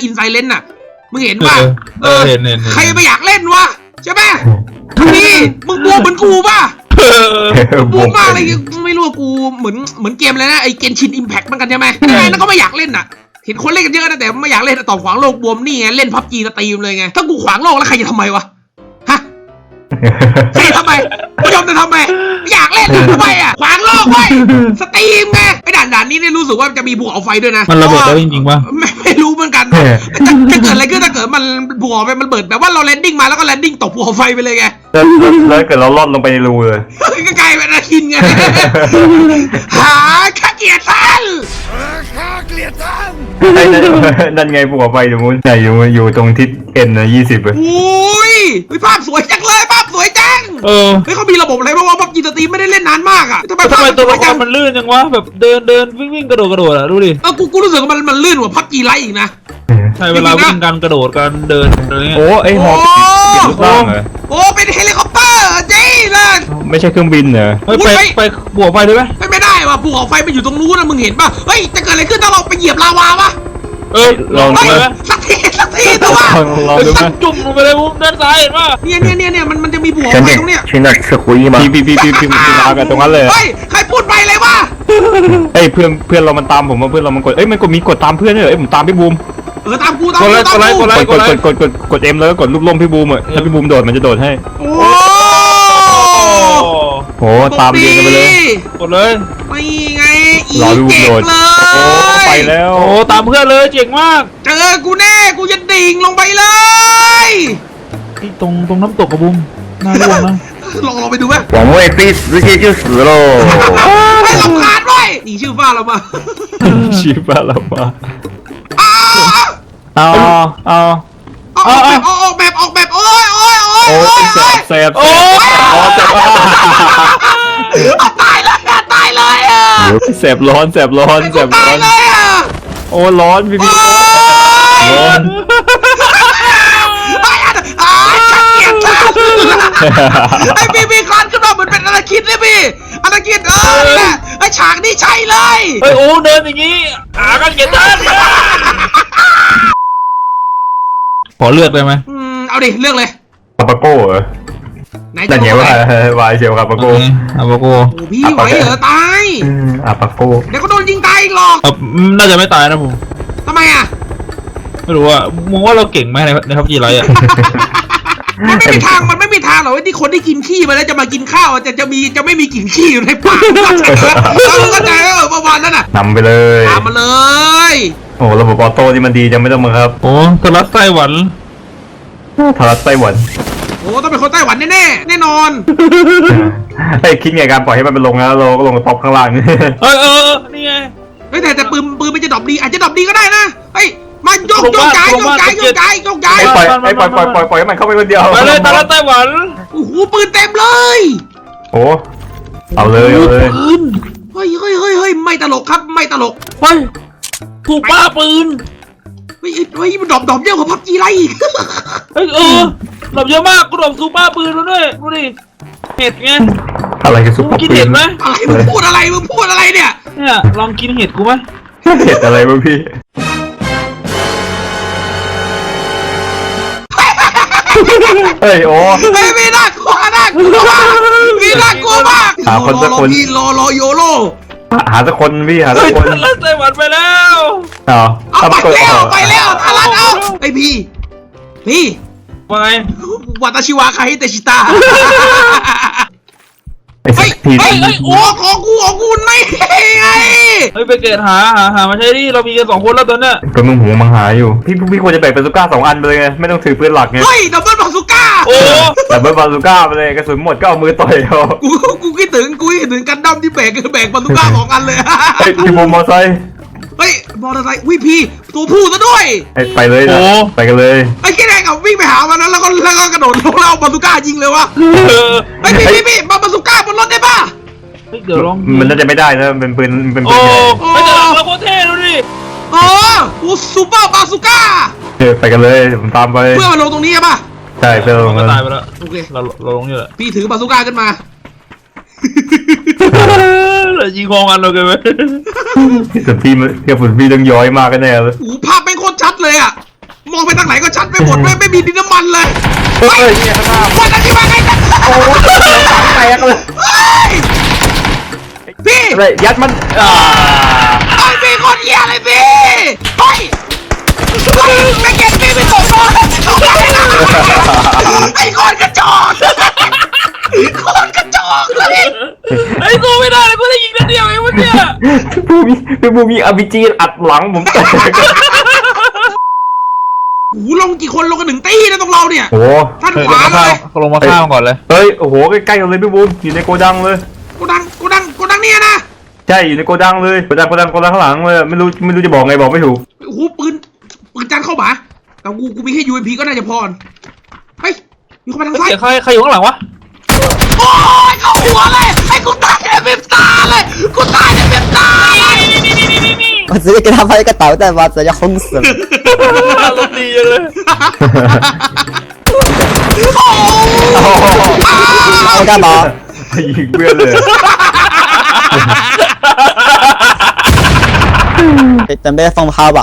เห็นเขาเล่นกันเต็มเลยนะอินไซเลนน่ะ มึงเห็นป่ะเออเห็นเห็นเห็นใครไม่อยากเล่นวะใช่ไหมนี่มึงบวมเหมือนกูป่ะเออบวมมากเลยไม่รู้ว่ากูเหมือนเหมือนเกมเลยนะไอ้เกนชินอิมแพคเหมือนกันใช่ไหมยังไงแล้วก็ไม่อยากเล่นน่ะเห็นคนเล่นกันเยอะนะแต่ไม่อยากเล่นอะต่อขวางโลกบวมนี่ไงเล่นพับจีสตรีมเลยไงถ้ากูขวางโลกแล้วใครจะทำไมวะฮะใช่ทำไมผู้ชมจะทำไมไม่อยากเล่นอะทำไมอะขวางโลกไว้ยสตรีมไงไอ้ด่านด่านนี้เนี่ยรู้สึกว่าจะมีภูเขาไฟด้วยนะมันระเบิดแล้วจริงๆป่ะไม่ จะจะเกิดอะไรขึ้นถ้าเกิดมันภูเขาไฟมันเบิดแบบว่าเราแลนดิ้งมาแล้วก็แลนดิ้งตกภูเขาไฟไปเลยไงแล้วแล้วแล้วเกิดเราลอดลงไปในรูเลย ก็กลายเป็นอาคินไง หาข้าเกียรติท่านไอ้นั่นนั่นไงภูเขาไฟอยู่นู้นใช่อยู่อยู่ตรงทิศเอ็นนะยี่สิบเลยอุ้ยเฮ้ยภาพสวยจังเลยภาพสวยจัง เออเฮ้ยเขามีระบบอะไรบ้างวะพับจีสตรีมไม่ได้เล่นนานมากอะทำไมทำไมภาพตัวสวละยคจัรงมันลื่นจังวะแบบเดินเดินวิ่งวิ่งกระโดดกระโดดอะดูดิเออกูกูรู้สึกว่ามันมันลื่นกว่าพับจีไลท์อีกนะใช่เวลาวิ่งกันกระโดดกันเดินอะไรเงี้ยโอ้ไอหอกเปลี่ยนรูปร่างเหรอโอ้เป็นเฮลิคอปเตอร์เจ๊เลยไม่ใช่เครื่องบินเหรอเฮ้ยอุ๊ไปยไปไปบวกไฟได้ไหมไม่ไม่ได้ว่ะภูเขาไฟมันอยู่ตรงนู้นนะมึงเห็นป่ะเฮ้ยจะเกิดอะไรขึ้นถ้าเราไปเหยียบลาวาวะ เออลองเฮ้ยดูไหมสักทีสักทีแต่ว่าลองลองดูไหมจุ่มลงไปเลยมุมด้านซ้ายเห็นป่ะเนี่ยเนี่ยเนี่ยเนี่ยมันมันจะมีภูเขาฉันไฟเด็กตรงเนี้ยฉันเด็กสกุยมาพี่พี่พี่พี่พี่พี่มากันตรงนั้นเลยเฮ้ยใครพูดไปเลยวะเอ้ยเพื่อนเพื่อนเรามันตามผมมาเพื่อนเรามันกดเอ้ยมันกดมีกดตามเพื่อนด้วยเหรอเอ้ยผมตามพี่บูมเออตามกูตามกดกูไลค์ตากมดไลค์กูกดไลค์กดกดกดกดกดเอ็มแล้วก็กดรูปล่มพี่บูมอะถ้าพี่บูมโดดมันจะโดดให้โอ้ โอ้ตามเรียงกันไปเลยกดเลยไม่ไงอีรอดูเจ็กโดดเลโอ้ยไปแล้ว โอ้ตามเพื่อนเลยเจ๋งมากเจอกูแน่กูจะดิ่งลงไปเลยนี่ตรงตรงน้ำตกกระบุมน่าร่วงนะลองลองไปดูไหมหวังว่าไอ้ฟิสไม่ใช่ชื่อสือโลไม่ลำคาญด้วยนี่ชื่อฟ้าเรามาชีพาเรามาอ้าวเอาเอาออกแบบออกแบบออกแบบโอ้ย โอ้ยแสบแสบโอ้แสบร้อนแสบเอาตายเลยอะตายเลยอะแสบร้อนแสบร้อนแสบร้ตาอยน เลยอะโอ้ร้อนพี่พี่ร้อนไอ้อันอ่าชักเกียรติไอ้พี่พี่คลานขึ้นมาเหมือนเป็นอนาคิดเลยพี่อนาคิดเออนี่แหละไอ้ฉากนี้ใช่เลย เฮ้ยโอ้เดินอย่างงี้หากันเกียรติท่านขอเลือกได้ไหมอืมเอาดิเลือกเลย คาปาโก้เหรอไหนนั่จะนไงบอกว่าไหนวายเชียวคาปาโก้อาบาโกโอ้พี่ไหวเหรอตาย อืมอาปาโก้เดี๋ยวก็โดนยิงตายอีกหรอกเออน่าจะไม่ตายนะผม ทำไมอะไม่รู้ว่ามึงว่าเราเก่งไหมในในทัพจีไรอะ มันไม่มีทางมันไม่มีทางหรอกว่าที่คนที่กินขี้มาแล้วจะมากินข้าวจะจะมีจะไม่มีกลิ่นขี้อยู่ในปากเราเข้าใจไหมเออประมาณนั้นอะนำไปเลย ตามมาเลย โอ้ระบบออโต้นี่มันดีจังไม่ต้องบังคับ โอ้ทรัสไต้หวัน ทารัสไต้หวัน โอ้ต้องเป็นคนไต้หวันแน่ๆแน่นอน ไอ้ยคิดไงการปล่อยให้มันไปลงแล้วเราก็ลงท็อปข้างล่างนี่เอยเออเออนี่ไง เฮ้ยแต่แต่ปืนปืนมันจะดรอปดีอาจจะดรอปดีก็ได้นะเฮ้ยมาโยกโยกย้ายโยกย้ายโยกย้ายโยกย้ายไอ้ปล่อยไอ้ปล่อยปล่อยปล่อยปล่อยให้มันเข้าไปคนเดียวไปเลยทรัสไต้หวันโอ้โหปืนเต็มเลยโอ้เอาเลยเอาเลยปืนเฮ้ยเฮ้ยเฮ้ยเฮ้ยไม่ตลกครับไม่ตลกเฮ้ยถูกป้าปืน เฮ้ยเฮ้ยมันดรอปดรอปเยอะกว่าพับจีไรอีก เฮ้ยเออดรอปเยอะมากกูดรอปซูป้าปืนมาด้วยดูดิเห็ดไงอะไรกันซุปมึเปองร์กินปืเห็นดไหมอะไรมึงพูดอะไรมึงพูดอะไรเนี่ย เนี่ยลองกินเห็ดกูไหมเห็ดอะไรวะพี่ เฮ้ยโอ้ เฮ้ยมีน่ากลัวน่ากลัวมากมีน่ากลัวมากหาคนสักคน รอพี่รอรอโยโร หาสักคนพี่หาสัเฮ้กยคนทรัสไต้หวันไปแล้วเอาเอาไปกดแล้วไปแล้วทารันเอาไอพี่พี่ว่าไงวัตชิวะคาฮิเตชิตาไอ้สัเฮ้กยทีเฮ้ยเฮ้ยโอ้ของกูของกูไม่ไงเฮ้ยไปเกตหาหาหามาใช้ดิเรามีกันสองคนแล้วตอนเนี้ยก็มึงหูมังหาอยู่พี่พี่ควรจะแบ่งเป็นซูก้าสองอันไปเลยไงไม่ต้องถือปืนหลักไงเฮ้ยดับเบิลบาซูก้าโอ้ แต่เบิร์บาซูก้าไปเลยกระสุนหมดก็เอามือต่อยเอากูกูคิดถึงกูคิดถึงกันดั้มที่แบกคือแบกบาซูก้าสองอันเลยไอ้ยพี่บูมมอไซค์เฮ้ยมอเตอร์ไซค์วิพีตัวผู้ซะด้วยไอ้ไปเลยนะไปกันเลยไอ้คิดแรงกับวิ่งไปหามันแล้วแล้วก็แล้วก็กระโดดลงแล้วเอาบาซูก้ายิงเลยวะเออไอ้ยพี่พี่พี่มาบาซูก้าบนรถได้ป่ะเฮ้ยเดี๋ยวลองมันน่าจะไม่ได้นะมันเป็นปืนมันเป็นปืโอ้นใหญ่ไม่แต่เราโคตรเท่ดูดิอ๋อโอ้ซูเปอร์บาซูก้าเออไปกันเลยผมตามไปเพื่อมาลงตรงนี้ใช่ป่ะ ใช่เพื่อนมันก็ตายไปแล้ว โอเค เราเราลงอยู่แหละพี่ถือบาซูก้าขึ้นมา เรายิงคองกันเราเกันไหมสุดพี่มันกระสุนพี่ต้องย้อยมากกันแน่เลยโอ้โหภาพแม่งโคเลยอะมองไปทางไหนก็ชัดไปหมดไม่ไม่มีดินน้ำมันเลยเฮ้ยเนี่ยข้างหน้าวันนั้นที่ว่าไงนะโอ้โหแตกเลยเฮ้ยพี่อะไรยัดมันอ่า ไอ้พี่คนเหี้ยอะไรพี่เฮ้ย เฮ้ยไม่เก็ตพี่ไม่ตกโดนตกได้นะไอ้คนกระจอกคนกระจอกเลยไอ้ยสู้ไม่ได้เลยกูได้ยิงนัดเดียวเองวะเนี่ยพี่บูมีพี่บูมีอ p จีอัดหลังผมแตกโอ้โหลงกี่คนลงกันหนึ่งตีนะตรงเราเนี่ยโอ้โหท่านขวาเลยลงมาข้ามก่อนเลยเฮ้ยโอ้โหใกล้ๆกันเลยพี่บูมอยู่ในโกดังเลยกูดังกูดังกูดังเนี่ยนะใช่อยู่ในโกดังเลยโกดังโกดังโกดังข้างหลังเลยไม่รู้ไม่รู้จะบอกไงบอกไม่ถูกโอ้โหปืน ปืนจานเข้าหมาแต่กูกูมีแค่ UMP ก็น่าจะพอเฮ้ยมีคนมาทางซ้าย เสียงใครใครอยู่ข้างหลังวะ โอ้ยเข้าหัวเลยไอ้กูตายในเว็บตาเลยกูตายในเว็บตาเลย 我直接给他发一个导弹，把直接轰死了。 อารมณ์ดีจังเลย โอ้ 我干嘛？ ยิงเพื่อนเลย 哎准备放炮吧。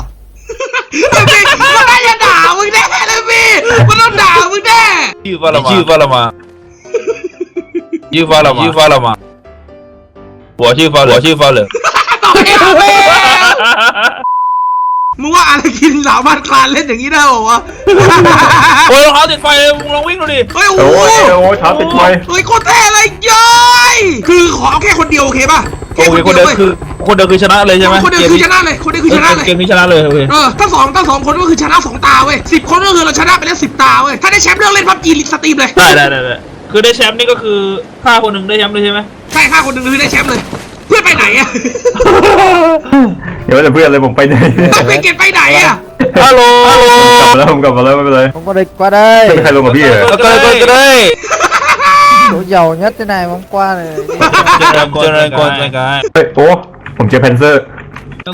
พี่มันน่าจะด่ามึงแน่เลยพี่มันต้องด่ามึงแน่ชื่อฟาลามาชื่อฟาลามาชื่อฟาลามาชื่อฟาลามาหัวชื่อฟาหัวชื่อฟาเลยต่อให้เอาพี่มึงว่าอะไรกินสามารถคลานเล่นอย่างนี้ได้เหรอวะโอ้ยรองเท้าติดไฟเลยมึงลองวิ่งดูดิเฮ้ยโอ้โอ้โหยโอ้ยเท้าติดไฟเฮ้ยโคตรเท่เลยย้อยคือขอเอาแค่คนเดียวโอเคป่ะโอเคคนเดียวคือ คนเดียวคือชนะเลยใช่ไหมคนเดียวคือชนะเลยคนเดียวคือชนะเลยเกมนี้ชนะเลยโอเคเออถ้าสองถ้าสองคนก็คือชนะสองตาเว้ยสิบคนก็คือเราชนะไปแล้วสิบตาเว้ยถ้าได้แชมป์เรื่องเล่นพับจีสตรีมเลยได้ได้ได้ได้คือได้แชมป์นี่ก็คือฆ่าคนหนึ่งได้แชมป์เลยใช่ไหมใช่ค่าคนหนึ่งคือได้แชมป์เลยเพื่อนไปไหนอะเดี๋ยวแต่เพื่อนเลยผมไปไหนไปเก็บไปไหนอะฮัลโหลฮัลโหลกลับมาแล้วผมกลับมาแล้วไม่เป็นไรผมก็เลยกว่าได้ไม่มีใครลงกับพี่เลยก็เลยก็เลยหนูเหยา nhất thế này ผมกว่าเลยเจ ริญกเจริญกเจริญกเฮ้ยโอ้ผมเจอแพนเซอร์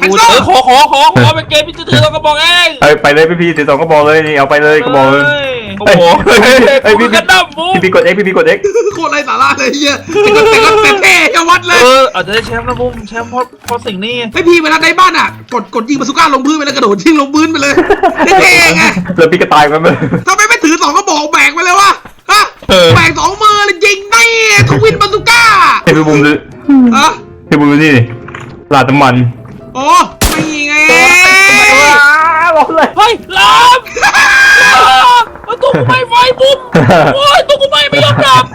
กูเออขอขอขอขอเป็นเกมที่จะถือเราก็บอกเองเฮ้ยไปเลยพี่พี่สีสองก็บอกเลยนี่เอาไปเลยก็บอกเลยโอ้โหเฮ้ยเฮ้ยเฮ้ยพี่พี่กระดับบูพี่พี่กด X พี่พี่กด X โคตรไรสาระเลยเฮียแต่ก็แต่ก็แต่เท่จะวัดเลยเอออาจจะได้แชมป์นะบุ้มแชมป์เพราะเพราะสิ่งนี้ไอพี่เวลาในบ้านอะกดกดยิงบาสุก้าลงพื้นไปแล้วกระโดดยิงลงพื้นไปเลยเท่ๆไงแล้วพี่ก็ตายไปไหมทำไมไม่ถือสองก็บอกแบกไปเลยวะฮะ ลาดน้ำมันโอ้ไม่ไงบอกเลยเฮ้ยลามประตูกูไม่ไฟบุ้มโอ้ยตู้กูไม่ไม่ยอมดับ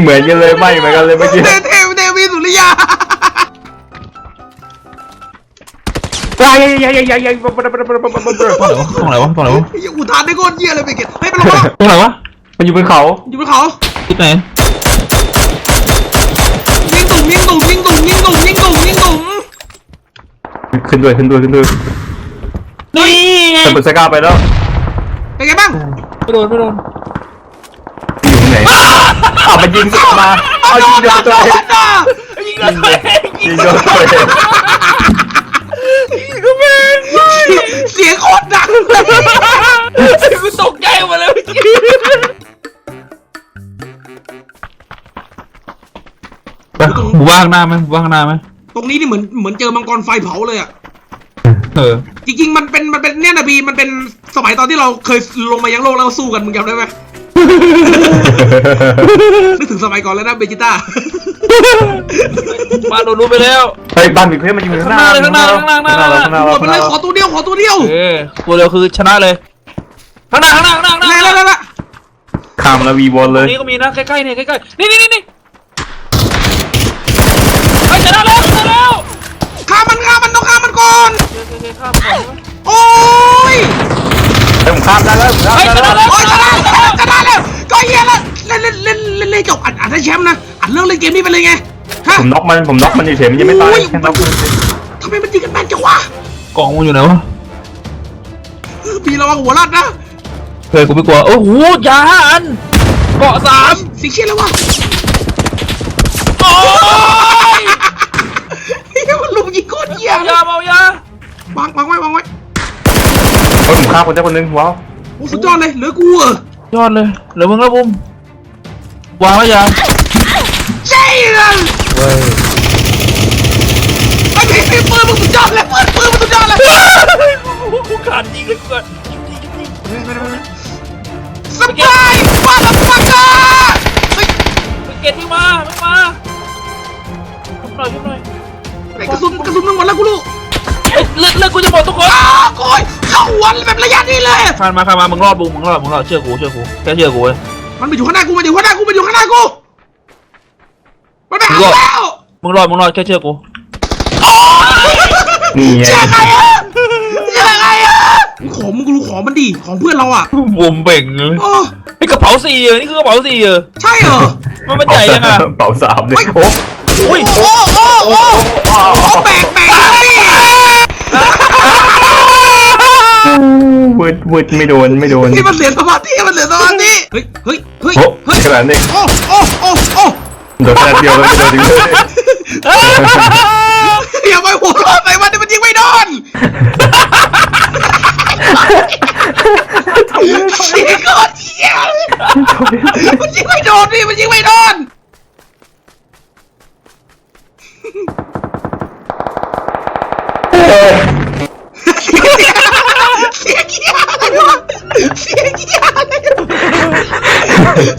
เหมือนกันเลยไม่เหมือนกันเลยเมื่อกี้เทเทเทวีสุริยาใหญ่ใหญ่ใหญ่ใหญ่ใหญ่ตรงไหนวะตรงไหนวะตรงไหนวะอย่าอุทานได้โคตรเยี่ยเลยไปเก็ตไม่เป็นไรวะตรงไหนวะมันอยู่บนเขาอยู่บนเขาที่ไหน ขึ้นด้วยขึ้นด้วยขึ้นด้วยนี่ไงเป็นบนสก้าไปแล้วเป็นไงบ้างไม่โดนไม่โดนอยู่ที่ไหนเอามายิงมาเอายิงโดนตัวเองอะยิงโดนตัวเองยิยิงงโดนตัวเองก็แม่งเสียงโคตรดังกูตกใจหมดเลยเมื่อกี้หมู่บ้านข้างหน้าไหมหมู่บ้านข้างหน้าไหมต รงนี้นี่เหมือนเหมือนเจอมังกรไฟเผาเลยอะเออ จริงๆมันเป็นมันเป็นเนี่ยนะพี่มันเป็นสมัยตอนที่เราเคยลงมายังโลกแล้วสู้กันมึงจำได้ไหมนึกถึงสมัยก่อนแล้วนะเบจิต้าบ้านโดนรู้ไปแล้ว เฮ้ยบ้านมีเพื่อนมันอยู่ข้างหน้าข้างหน้าเลยข้างหน้าข้างหน้าข้างหน้าหมดไปเลยข้างหน้าขอตัวเดียวขอตัวเดียวเออตัวเดียวคือชนะเลยข้างหน้าข้างหน้าข้างหน้าข้างหแล้น้าวแล้วแล้วข้ามแล้ววีบอลตเลรงยนี้ก็มีนะใกล้ๆเนี่ยใกล้ๆนี่นี่นี่นี่เฮ้ยชนะแล้วชนะแล้ว ฆ่ามันฆ่ามันต้องฆ่ามันก่อน โอเคโอเค ข้ามก่อนโอ้ยเฮ้ยผมข้ามได้แล้วผมข้ามเฮ้ยได้ชนะแล้วแล้วโอ้ยชนะแล้วชนะแล้วก็เฮียแล้วเล่นเล่นเล่นเล่นเล่นจบอัดอัดได้แชมป์นะอัดเรื่องเล่นเกมนี้ไปเลยไงฮะผมน็อกมันผมน็อกมันเฉยๆมันยังไม่ตายโอ้ยแค่น็อกมันเฉยทำไมมันยิงกันแม่นจังวะกล่องมันอยู่ไหนวะพี่ระวังหัวรัดนะเฮ้ยกูไม่กลัวโอ้โหยาอันเกาะสามสิเชียแล้ววะโอ้ยเฮียมันลุมยิงโคตรเฮียเอายาเอายา วางวางไว้วางไว้เฮ้ยผมฆ่าคนได้คนนึงว้าวโอ้สุดยอดเลยเหลือกูเหรอยอดเลยเหลือมึงแล้วบุ้มวางไว้ยังใช่เลยเว้ยไอ้พี่พี่ปืนมึงสุดยอดเลยปืนปืนมึงสุดยอดเลยกูขาดยิงเลยกูสบายฟาดฟาดเก็ตมึงมามึงมาชุบหน่อยชุบหน่อย แต่กระสุนกระสุนมึงหมดแล้วกูลูก เลือดเลือดกูจะหมดทุกคนอ้าวโอ้ยเข้าหัวแบบระยะนี้เลยข้ามมาข้ามมามึงรอดบูมมึงรอดมึงรอดเชื่อกูเชื่อกูแค่เชื่อกูเว้ย มันมาอยู่ข้างหน้ากูมันอยู่ข้างหน้ากูมันอยู่ข้างหน้ากูมันไปหามึงรอดแล้วมึงรอดมึงรอดแค่เชื่อกูนี่ไงเชื่อใครอะเชื่อใครอะของมึงกูรู้ของมันดีของเพื่อนเราอะบูมเบ่งเลยโอ้ไอ้กระเป๋าสี่เออนี่คือกระเป๋าสี่เออใช่เหรอมันมันใหญ่ยังอะเป๋าสามเลยโอ้อุ้ยโอ้โอ้โอ้โอ้แบกแบกนี่ วืดวืดไม่โดนไม่โดนนี่มันเหลือสมาธิมันเหลือสมาธิเฮ้ยเฮ้ยเฮ้ยโอ้เฮ้ยขนาดนี้โอ้โอ้โอ้โอ้โดนนัดเดียวแล้วไม่โดนจริงเลยอย่าไปหัวเราะใส่มันมันยิงไม่โดนเสียงก่อนเหี้ยมันยิงไม่โดนพี่มันยิงไม่โดนเสียเหี้ยอะไรวะเสียเหี้ยอะไ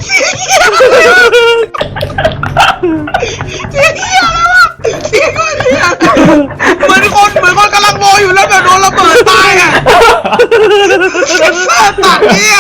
เสียเหี้ยอะไเสียเหี้ยอะไรวะเสียเหี้ยเหมือนคนเหมือนคนกำลังโมอยู่แล้วแบบโดนระเบิดตายอะเสียตัดเนี่ย